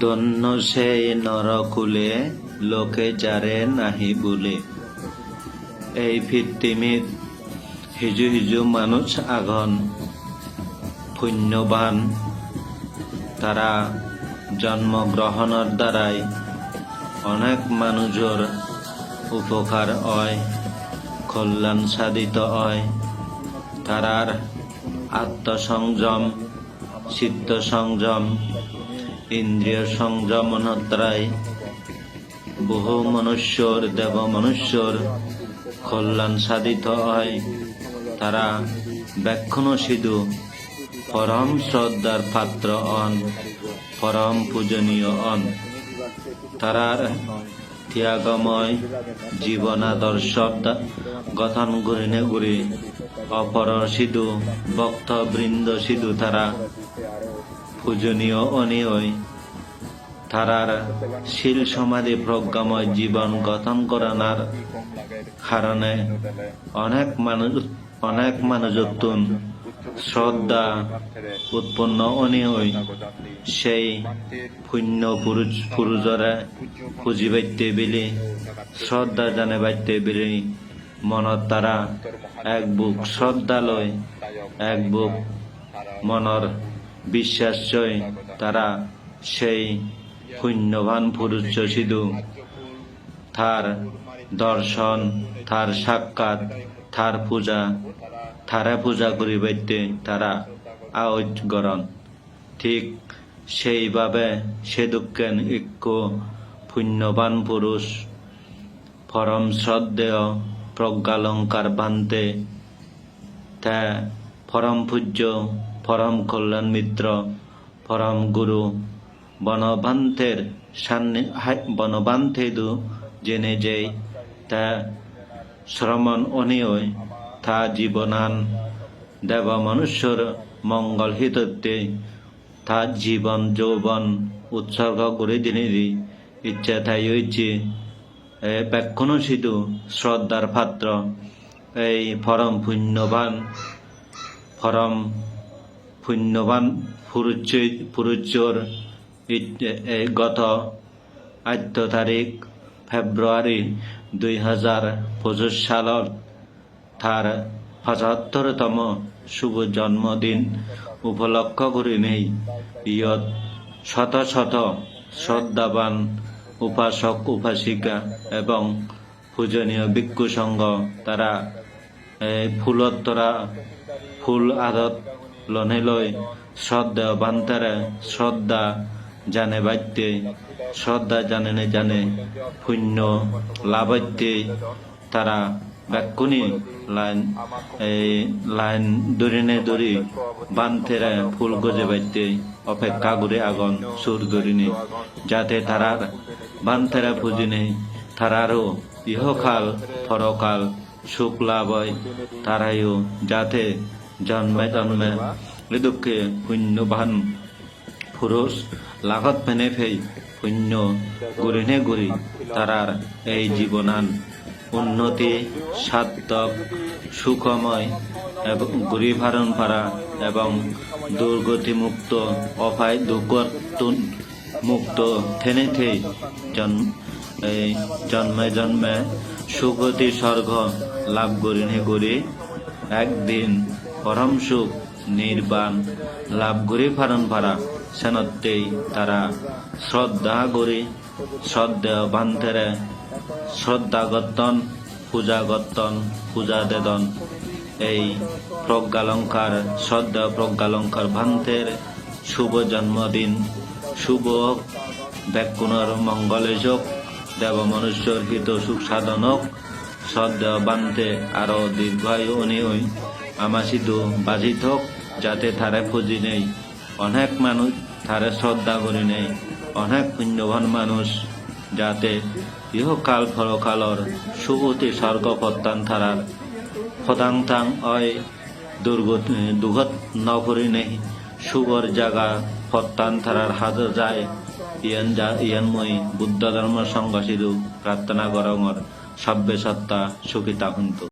ধন্য সেই নরকুলে, লোকে যারে নাহি বলে। এই পৃথিবীত হিজু হিজু মানুষ আগন, পুণ্যবান। তারা জন্মগ্রহণের দ্বারাই অনেক মানুষের উপকার হয় কল্যাণ সাধিত হয়। তারার আত্মসংযম চিত্ত সংযম ইন্দ্রিয় সংযম দ্বারাই বহু মনুষ্যর, দেব মনুষ্যর কল্যাণ সাধিত হয়। তারা ব্যাখ্যান সিধু পরম শ্রদ্ধার পাত্র অন, পরম পূজনীয় অন। তারার ত্যাগময় জীবনাদর্শ গঠন করিনে গুরি অপর সিধু ভক্তবৃন্দ সিধু তারা পূজনীয় অনিয়য় তারার শিল সমাধি প্রজ্ঞাময় জীবন গঠন করানোর কারণে অনেক মানুষ অনেক মানুষ তুন শ্রদ্ধা উৎপন্ন অনিয়য় সেই পুণ্য পুরুষ পুরুষরে পুঁজি বাইতে বিলি, শ্রদ্ধা জানে বাইতে বিলি, মনত তারা এক বুক শ্রদ্ধা লয় এক বুক মনৰ বিশ্বাস জয়। তারা সেই পুণ্যবান পুরুষ সিধু তার দর্শন, তার সাক্ষাৎ, তার পূজা, তারা পূজা করি বাইতে তারা আওজ গরণ ঠিক সেইভাবে সে দুঃখেন ইক্য পুণ্যবান পুরুষ, পরম শ্রদ্ধেয়, প্রজ্ঞালঙ্কার বান্তে, তা পরম পূজ্য পরম কল্যাণ মিত্র, পরম গুরু, বনবান্তের সান্নি বনবান্তেদু জেনে যেই তা শ্রমণ অনিয়য়, তা জীবনান। দেব মনুষ্যর মঙ্গল হিততে তা জীবন যৌবন উৎসর্গ করে দিনেরই। ইচ্ছা তাই হয়েছে ব্যাখ্যানো সিধু শ্রদ্ধার পাত্র। এই পরম পুণ্যবান, পরম পুণ্যবান পুরুষ পুরুষর গত আদ্য তারিখ ফেব্রুয়ারি দুই হাজার পঁচিশ সালত তার পঁচাত্তরতম শুভ জন্মদিন উপলক্ষ করে নেই ইয়ত শত শত শ্রদ্ধাবান উপাসক, উপাসিকা এবং পূজনীয় ভিক্ষু সংঘ তারা ফুলতরা ফুল আদত লনে লয় শ্রদ্ধা বান্তারা, শ্রদ্ধা জানে বাদ্যে শ্রদ্ধা জানে নে জানে, পুণ্য লাভাদ্যে তারা ব্যাকুনি লাইন এই লাইন দরিনে দরি বান্তেরা ফুল গজে বাইতে অপেক্ষা করে আগন সুর দরিনে যাতে তারার বান্তেরা পুজিনে তারারও ইহকাল পরকাল সুখ লাভ হয়, তারাইও যাতে জন্মে জন্মে দুঃখে পুণ্যবান পুরুষ লাগত ফেনে ফেই পুণ্য গুরিনে গুরি তারার এই জীবনান। উন্নতি, সার্থক, সুখময় এবং ঘুরি ভারণ পারা এবং দুর্গতি মুক্ত অপায় দুর্গতুন মুক্ত থেনে থে জন্মে জন্মে সুগতি স্বর্গ লাভ করিনে করি একদিন পরম সুখ নির্বাণ, লাভ করে ফারণ ফারা। সেনত্তেই তারা শ্রদ্ধা করে শ্রদ্ধা বান্ধেরে শ্রদ্ধা গত্তন পূজা দেদন এই প্রজ্ঞালঙ্কার, শ্রদ্ধা প্রজ্ঞালঙ্কার ভান্তের শুভ জন্মদিন, শুভ ব্যাকুণর মঙ্গলে যোগ দেব মনুষ্যর হিত সুখ সাধনক শ্রদ্ধা বান্ধে আরও দীর্ঘায়ু অনিয়ই আমাসিদু বাজিত হোক, যাতে তারে খুঁজি নেই। অনেক মানুষ তারে শ্রদ্ধা করি নেই। অনেক পুণ্যবান মানুষ, যাতে ইহকাল ফরকালর সুগতি স্বর্গ প্রত্যান থারার ফদাংতাং অয় দুর্গত, দুঘত নকরি নেই। সুগর জাগা প্রত্যান থারার হাজ যায়। ইয়ান যা, ইয়ান মই বুদ্ধ ধর্ম সংঘ প্রার্থনা গরঙর সভ্য সত্তা সুখিতা হুন্তু।